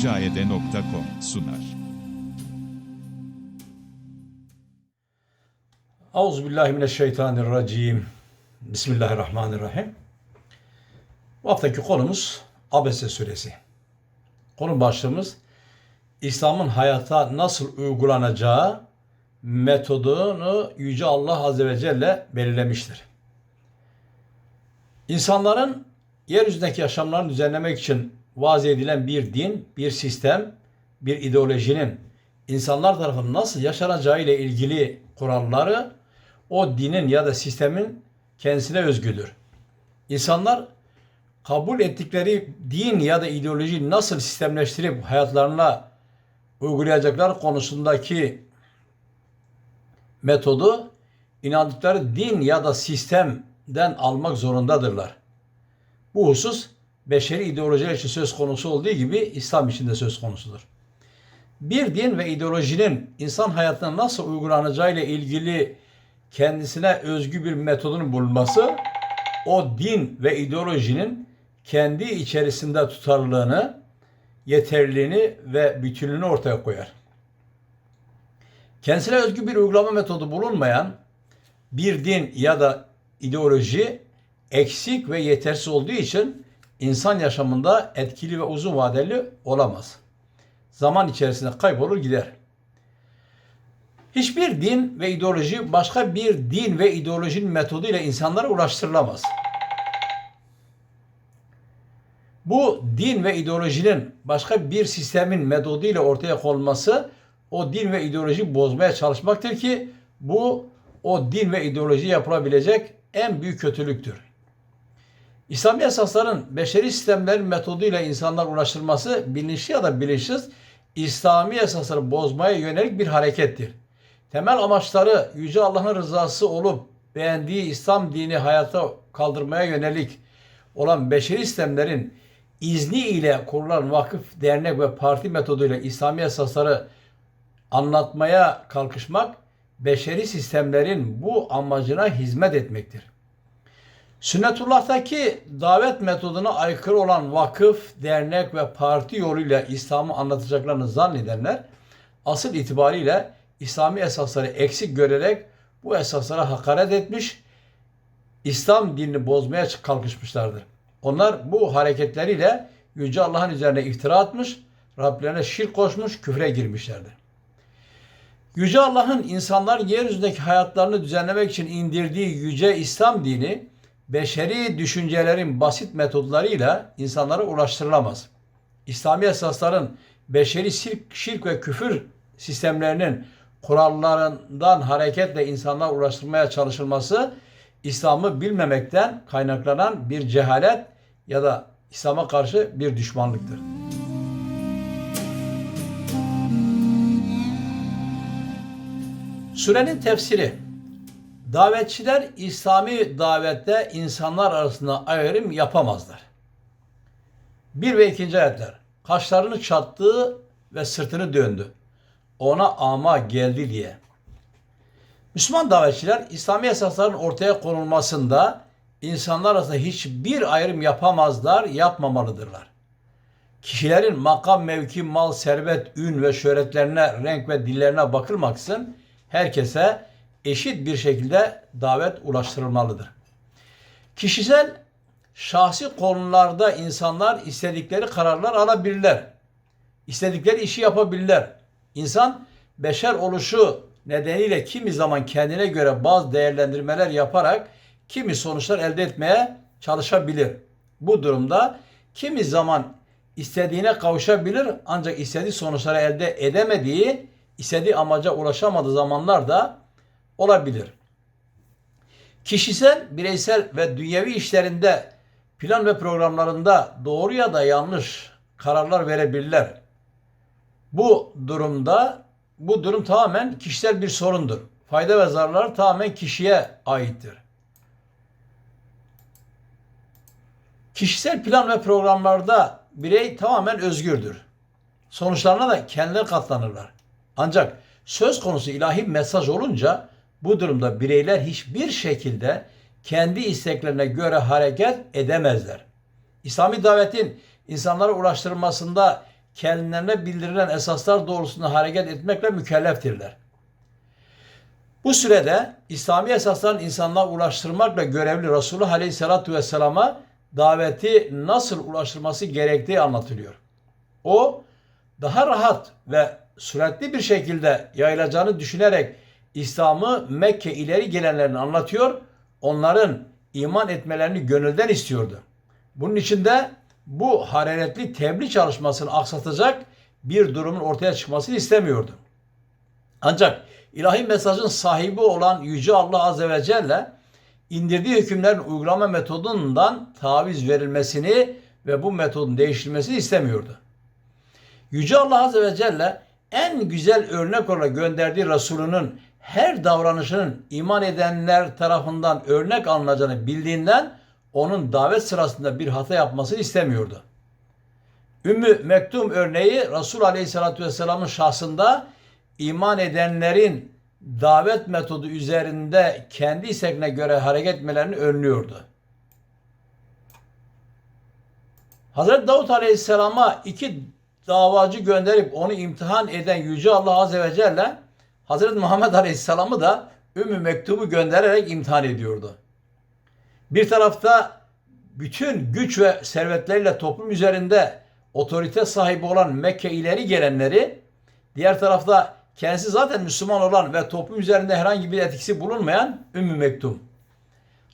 acayede.com sunar. Euzubillahimineşşeytanirracim. Bismillahirrahmanirrahim. Bu haftaki konumuz Abese suresi. Konu başlığımız İslam'ın hayata nasıl uygulanacağı metodunu Yüce Allah Azze ve Celle belirlemiştir. İnsanların yeryüzündeki yaşamlarını düzenlemek için vaaz edilen bir din, bir sistem, bir ideolojinin insanlar tarafından nasıl yaşanacağı ile ilgili kuralları o dinin ya da sistemin kendisine özgüdür. İnsanlar kabul ettikleri din ya da ideolojiyi nasıl sistemleştirip hayatlarına uygulayacaklar konusundaki metodu inandıkları din ya da sistemden almak zorundadırlar. Bu husus beşeri ideolojiler için söz konusu olduğu gibi İslam için de söz konusudur. Bir din ve ideolojinin insan hayatına nasıl uygulanacağı ile ilgili kendisine özgü bir metodun bulunması o din ve ideolojinin kendi içerisinde tutarlılığını, yeterliliğini ve bütünlüğünü ortaya koyar. Kendisine özgü bir uygulama metodu bulunmayan bir din ya da ideoloji eksik ve yetersiz olduğu için insan yaşamında etkili ve uzun vadeli olamaz. Zaman içerisinde kaybolur gider. Hiçbir din ve ideoloji başka bir din ve ideolojinin metoduyla insanlara ulaştırılamaz. Bu din ve ideolojinin başka bir sistemin metoduyla ortaya konulması o din ve ideolojiyi bozmaya çalışmaktır ki bu o din ve ideoloji yapılabilecek en büyük kötülüktür. İslami esasların beşeri sistemlerin metoduyla insanlar ulaştırılması bilinçli ya da bilinçsiz İslami esasları bozmaya yönelik bir harekettir. Temel amaçları Yüce Allah'ın rızası olup beğendiği İslam dini hayata kaldırmaya yönelik olan beşeri sistemlerin izni ile kurulan vakıf, dernek ve parti metoduyla İslami esasları anlatmaya kalkışmak beşeri sistemlerin bu amacına hizmet etmektir. Sünnetullah'taki davet metoduna aykırı olan vakıf, dernek ve parti yoluyla İslam'ı anlatacaklarını zannedenler asıl itibariyle İslami esasları eksik görerek bu esaslara hakaret etmiş, İslam dinini bozmaya kalkışmışlardır. Onlar bu hareketleriyle Yüce Allah'ın üzerine iftira atmış, Rablerine şirk koşmuş, küfre girmişlerdir. Yüce Allah'ın insanlar yeryüzündeki hayatlarını düzenlemek için indirdiği yüce İslam dini beşeri düşüncelerin basit metodlarıyla insanlara ulaştırılamaz. İslami esasların beşeri şirk, şirk ve küfür sistemlerinin kurallarından hareketle insanlara ulaştırmaya çalışılması İslam'ı bilmemekten kaynaklanan bir cehalet ya da İslam'a karşı bir düşmanlıktır. Surenin tefsiri Davetçiler İslami davette insanlar arasında ayrım yapamazlar. Bir ve ikinci ayetler. Kaşlarını çattı ve sırtını döndü. Ona ama geldi diye. Müslüman davetçiler İslami esasların ortaya konulmasında insanlar arasında hiçbir ayrım yapamazlar, yapmamalıdırlar. Kişilerin makam, mevki, mal, servet, ün ve şöhretlerine, renk ve dillerine bakılmaksızın herkese eşit bir şekilde davet ulaştırılmalıdır. Kişisel şahsi konularda insanlar istedikleri kararlar alabilirler. İstedikleri işi yapabilirler. İnsan beşer oluşu nedeniyle kimi zaman kendine göre bazı değerlendirmeler yaparak kimi sonuçlar elde etmeye çalışabilir. Bu durumda kimi zaman istediğine kavuşabilir ancak istediği sonuçları elde edemediği, istediği amaca ulaşamadığı zamanlar da olabilir. Kişisel, bireysel ve dünyevi işlerinde plan ve programlarında doğru ya da yanlış kararlar verebilirler. Bu durumda bu durum tamamen kişisel bir sorundur. Fayda ve zararlar tamamen kişiye aittir. Kişisel plan ve programlarda birey tamamen özgürdür. Sonuçlarına da kendileri katlanırlar. Ancak söz konusu ilahi mesaj olunca bu durumda bireyler hiçbir şekilde kendi isteklerine göre hareket edemezler. İslami davetin insanlara ulaştırılmasında kendilerine bildirilen esaslar doğrultusunda hareket etmekle mükelleftirler. Bu sürede İslami esasların insanlığa ulaştırmakla görevli Resulullah Aleyhisselatü Vesselam'a daveti nasıl ulaştırması gerektiği anlatılıyor. O daha rahat ve süratli bir şekilde yayılacağını düşünerek İslam'ı Mekke ileri gelenlerini anlatıyor, onların iman etmelerini gönülden istiyordu. Bunun için de bu hararetli tebliğ çalışmasını aksatacak bir durumun ortaya çıkmasını istemiyordu. Ancak ilahi mesajın sahibi olan Yüce Allah Azze ve Celle indirdiği hükümlerin uygulama metodundan taviz verilmesini ve bu metodun değiştirilmesini istemiyordu. Yüce Allah Azze ve Celle en güzel örnek olarak gönderdiği Resulünün her davranışının iman edenler tarafından örnek alınacağını bildiğinden onun davet sırasında bir hata yapmasını istemiyordu. Ümmü Mektum örneği Resul Aleyhisselatü Vesselam'ın şahsında iman edenlerin davet metodu üzerinde kendi istekine göre hareket etmelerini önlüyordu. Hazreti Davut Aleyhisselam'a iki davacı gönderip onu imtihan eden Yüce Allah Azze ve Celle Hazreti Muhammed Aleyhisselam'ı da Ümmü Mektub'u göndererek imtihan ediyordu. Bir tarafta bütün güç ve servetleriyle toplum üzerinde otorite sahibi olan Mekke ileri gelenleri, diğer tarafta kendisi zaten Müslüman olan ve toplum üzerinde herhangi bir etkisi bulunmayan Ümmü Mektum.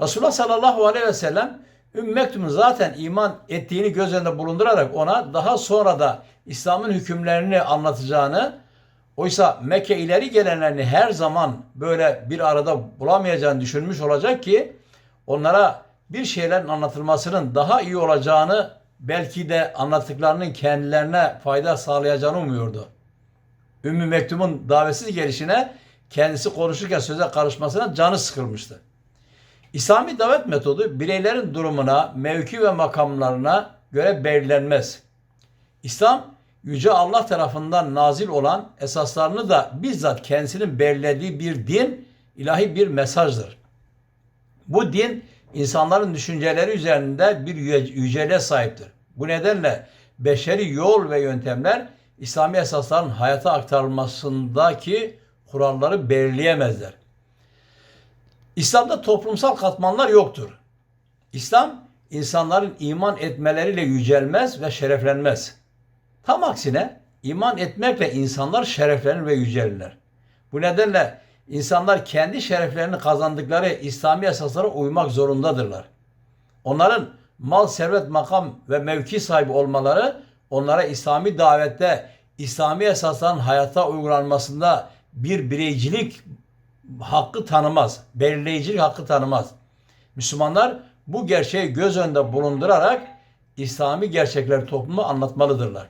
Resulullah sallallahu aleyhi ve sellem Ümmü Mektum'un zaten iman ettiğini göz önünde bulundurarak ona daha sonra da İslam'ın hükümlerini anlatacağını, oysa Mekke ileri gelenlerini her zaman böyle bir arada bulamayacağını düşünmüş olacak ki onlara bir şeylerin anlatılmasının daha iyi olacağını belki de anlattıklarının kendilerine fayda sağlayacağını umuyordu. Ümmü Mektum'un davetsiz gelişine kendisi konuşurken söze karışmasına canı sıkılmıştı. İslami davet metodu bireylerin durumuna, mevki ve makamlarına göre belirlenmez. İslam Yüce Allah tarafından nazil olan esaslarını da bizzat kendisinin belirlediği bir din, ilahi bir mesajdır. Bu din insanların düşünceleri üzerinde bir yüceliğe sahiptir. Bu nedenle beşeri yol ve yöntemler İslami esasların hayata aktarılmasındaki kuralları belirleyemezler. İslam'da toplumsal katmanlar yoktur. İslam insanların iman etmeleriyle yücelmez ve şereflenmez. Tam aksine iman etmekle insanlar şereflenir ve yücelirler. Bu nedenle insanlar kendi şereflerini kazandıkları İslami esaslara uymak zorundadırlar. Onların mal, servet, makam ve mevki sahibi olmaları onlara İslami davette İslami esasların hayata uygulanmasında bir bireycilik hakkı tanımaz. Belirleyicilik hakkı tanımaz. Müslümanlar bu gerçeği göz önünde bulundurarak İslami gerçekleri topluma anlatmalıdırlar.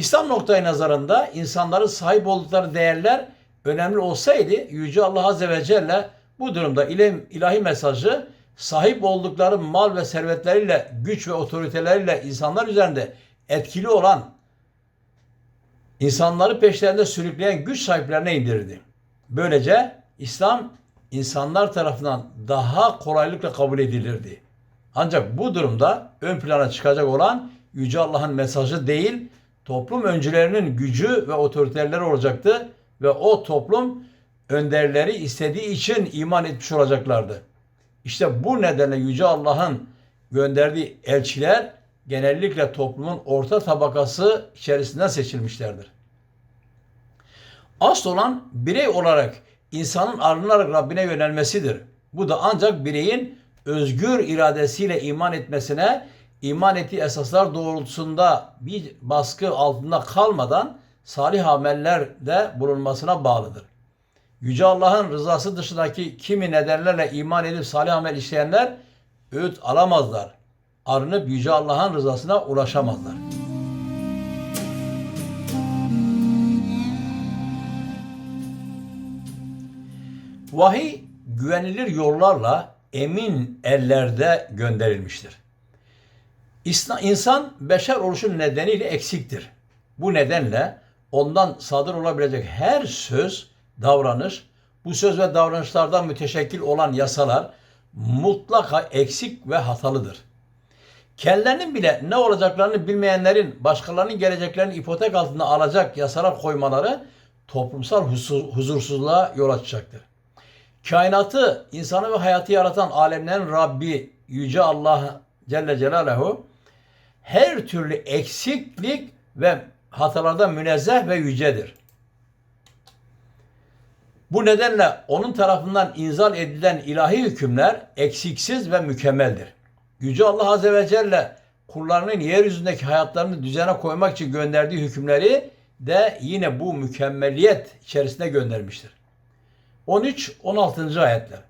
İslam noktayı nazarında insanların sahip oldukları değerler önemli olsaydı Yüce Allah Azze ve Celle bu durumda ilahi mesajı sahip oldukları mal ve servetleriyle, güç ve otoriteleriyle insanlar üzerinde etkili olan insanları peşlerinde sürükleyen güç sahiplerine indirdi. Böylece İslam insanlar tarafından daha kolaylıkla kabul edilirdi. Ancak bu durumda ön plana çıkacak olan Yüce Allah'ın mesajı değil, toplum öncülerinin gücü ve otoriteleri olacaktı ve o toplum önderleri istediği için iman etmiş olacaklardı. İşte bu nedenle Yüce Allah'ın gönderdiği elçiler genellikle toplumun orta tabakası içerisinden seçilmişlerdir. Asıl olan birey olarak insanın arınarak Rabbine yönelmesidir. Bu da ancak bireyin özgür iradesiyle iman etmesine, iman ettiği esaslar doğrultusunda bir baskı altında kalmadan salih amellerde bulunmasına bağlıdır. Yüce Allah'ın rızası dışındaki kimi nedenlerle iman edip salih amel işleyenler öğüt alamazlar. Arınıp Yüce Allah'ın rızasına ulaşamazlar. Vahiy güvenilir yollarla emin ellerde gönderilmiştir. İnsan beşer oluşun nedeniyle eksiktir. Bu nedenle ondan sadır olabilecek her söz, davranış, bu söz ve davranışlardan müteşekkil olan yasalar mutlaka eksik ve hatalıdır. kendilerinin bile ne olacaklarını bilmeyenlerin başkalarının geleceklerini ipotek altında alacak yasalar koymaları toplumsal huzur- huzursuzluğa yol açacaktır. Kainatı, insanı ve hayatı yaratan alemlerin Rabbi Yüce Allah Celle Celaluhu her türlü eksiklik ve hatalardan münezzeh ve yücedir. Bu nedenle onun tarafından inzal edilen ilahi hükümler eksiksiz ve mükemmeldir. Yüce Allah Azze ve Celle kullarının yeryüzündeki hayatlarını düzene koymak için gönderdiği hükümleri de yine bu mükemmelliyet içerisinde göndermiştir. 13-16. ayetler.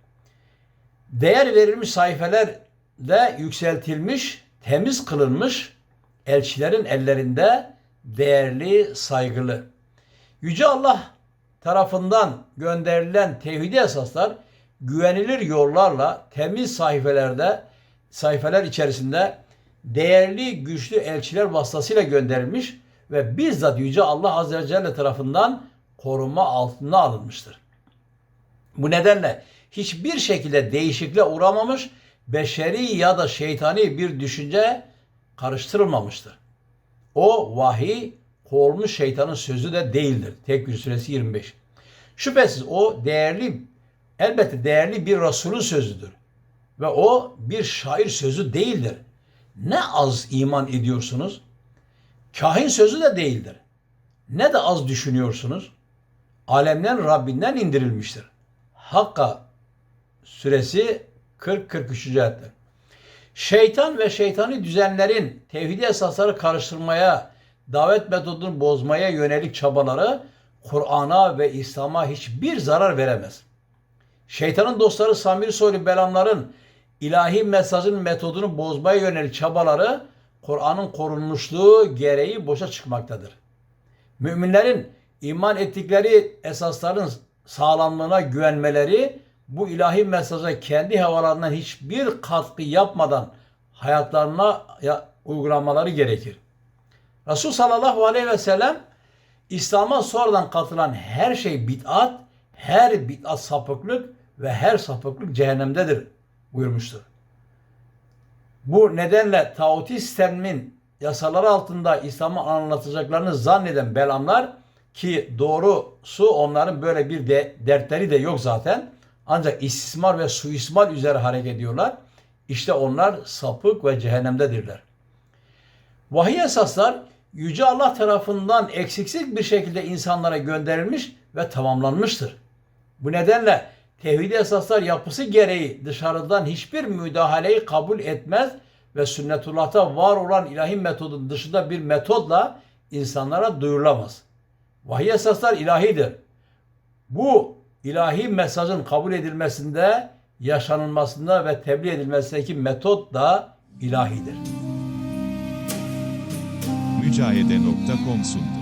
Değer verilmiş sayfeler de yükseltilmiş, temiz kılınmış elçilerin ellerinde değerli, saygılı. Yüce Allah tarafından gönderilen tevhidi esaslar güvenilir yollarla temiz sayfelerde sayfeler içerisinde değerli güçlü elçiler vasıtasıyla gönderilmiş ve bizzat Yüce Allah Azze ve Celle tarafından koruma altına alınmıştır. Bu nedenle hiçbir şekilde değişikliğe uğramamış, beşeri ya da şeytani bir düşünce karıştırılmamıştır. O vahiy kovulmuş şeytanın sözü de değildir. Tekvir suresi 25. Şüphesiz o değerli, elbette değerli bir Resulün sözüdür. Ve o bir şair sözü değildir. Ne az iman ediyorsunuz? Kahin sözü de değildir. Ne de az düşünüyorsunuz? Alemden Rabbinden indirilmiştir. Hakka suresi 40-43. ayetler. Şeytan ve şeytani düzenlerin tevhidi esasları karıştırmaya, davet metodunu bozmaya yönelik çabaları Kur'an'a ve İslam'a hiçbir zarar veremez. Şeytanın dostları Samir Soylu Belamların ilahi mesajın metodunu bozmaya yönelik çabaları Kur'an'ın korunmuşluğu gereği boşa çıkmaktadır. Müminlerin iman ettikleri esasların sağlamlığına güvenmeleri bu ilahi mesaja kendi havalarından hiçbir katkı yapmadan hayatlarına ya- uygulamaları gerekir. Resul sallallahu aleyhi ve sellem İslam'a sonradan katılan her şey bid'at, her bid'at sapıklık ve her sapıklık cehennemdedir buyurmuştur. Bu nedenle tağuti sistemin yasaları altında İslam'ı anlatacaklarını zanneden belamlar ki doğrusu onların böyle bir de, dertleri de yok zaten. Ancak istismar ve suismal üzere hareket ediyorlar. İşte onlar sapık ve cehennemdedirler. Vahiy esaslar Yüce Allah tarafından eksiksiz bir şekilde insanlara gönderilmiş ve tamamlanmıştır. Bu nedenle tevhid esaslar yapısı gereği dışarıdan hiçbir müdahaleyi kabul etmez ve sünnetullah'ta var olan ilahi metodun dışında bir metodla insanlara duyurulamaz. Vahiy esaslar ilahidir. Bu ilahi mesajın kabul edilmesinde, yaşanılmasında ve tebliğ edilmesindeki metot da ilahidir. Mücahede.com sundu.